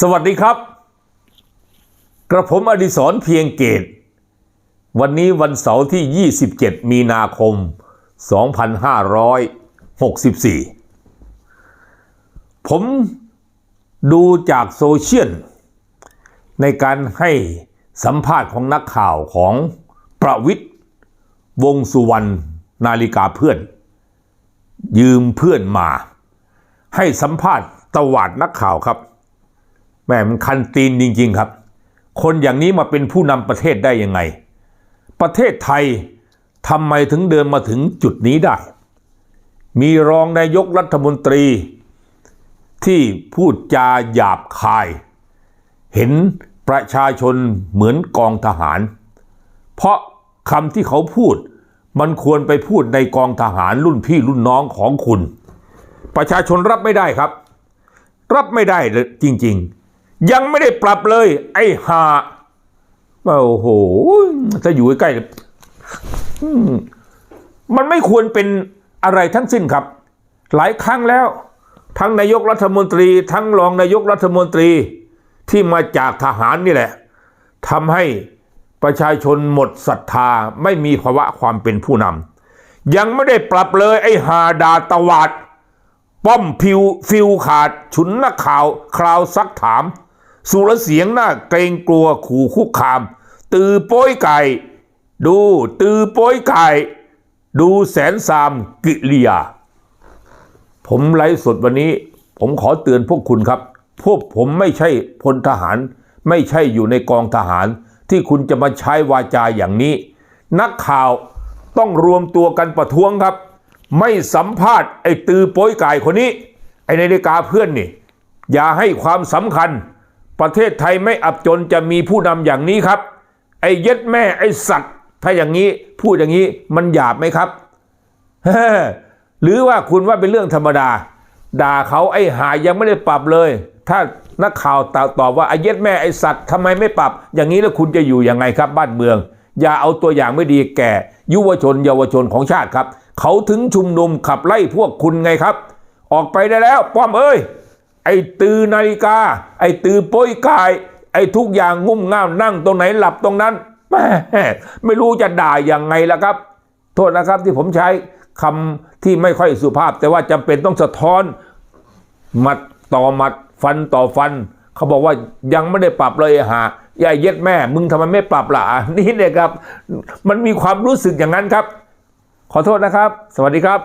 สวัสดีครับ กระผมอดิศรเพียงเกต วันนี้วันเสาร์ที่ 27 มีนาคม 2564 ผมดูจากโซเชียล ในการให้สัมภาษณ์ของนักข่าวของประวิทย์วงสุวรรณนาฬิกาเพื่อน ยืมเพื่อนมา ให้สัมภาษณ์ตวาดนักข่าวครับ แม่มันคันตีนจริง ๆ ครับ คนอย่างนี้มาเป็นผู้นำประเทศได้ยังไง ประเทศไทยทำไมถึงเดินมาถึงจุดนี้ได้ มีรองนายกรัฐมนตรี ที่พูดจาหยาบคาย เห็นประชาชนเหมือนกองทหาร เพราะคำที่เขาพูดมันควรไปพูดในกองทหารรุ่นพี่รุ่นน้องของคุณ ประชาชนรับไม่ได้ครับ รับไม่ได้จริง ๆ ยังไม่ได้ปรับเลย ไอ้หาโอ้โห ถ้าอยู่ใกล้ๆมมันไม่ควรเป็นอะไรทั้งสิ้นครับ หลายครั้งแล้ว ทั้งนายกรัฐมนตรี ทั้งรองนายกรัฐมนตรีที่มาจากทหารนี่แหละทำให้ประชาชนหมดศรัทธาไม่มีภาวะความเป็นผู้นำยังไม่ได้ปรับเลยไอ้หาดาตวาด ป้อมพิวฟิวขาด ฉุนนักข่าวคราวซักถาม สุรเสียงหน้าเกรงกลัวขู่คุกคาม ตือโป้ยไก่ ดูตือโป้ยไก่ ดูแสนสามกิริยา ผมไลฟ์สดวันนี้ ผมขอเตือนพวกคุณครับ พวกผมไม่ใช่พลทหาร ไม่ใช่อยู่ในกองทหาร ที่คุณจะมาใช้วาจาอย่างนี้ นักข่าวต้องรวมตัวกันประท้วงครับ ไม่สัมภาษณ์ไอ้ตือโป้ยไก่คนนี้ ไอ้นาฬิกาเพื่อนนี่ อย่าให้ความสำคัญ ประเทศไทยไม่อับจนจะมีผู้นำอย่างนี้ครับ ไอ้เย็ดแม่ไอ้สัตว์ ถ้าอย่างนี้พูดอย่างนี้มันหยาบไหมครับ หรือว่าคุณว่าเป็นเรื่องธรรมดา ด่าเขาไอ้หายยังไม่ได้ปรับเลย ถ้านักข่าวตตอบว่าไอ้เย็ดแม่ไอ้สัตว์ทำไมไม่ปรับ อย่างนี้แล้วคุณจะอยู่ยังไงครับ บ้านเมือง อย่าเอาตัวอย่างไม่ดีแก่ ยุวชนเยาวชนของชาติครับ เขาถึงชุมนุมขับไล่พวกคุณไงครับ ออกไปได้แล้วป้อมเอ้ย ไอ้ตือนาฬิกา ไอ้ตือโป้ยกาย ไอ้ทุกอย่างงุ่มง่ามนั่งตรงไหนหลับตรงนั้นแม่ไม่รู้จะด่ายังไงล่ะครับ โทษนะครับที่ผมใช้คำที่ไม่ค่อยสุภาพ แต่ว่าจำเป็นต้องสะท้อนหมัดต่อหมัดฟันต่อฟัน เขาบอกว่ายังไม่ได้ปรับเลยไอ้หายายเย็ดแม่ มึงทำไมไม่ปรับล่ะนี่เนี่ยครับ มันมีความรู้สึกอย่างนั้นครับ ขอโทษนะครับ สวัสดีครับ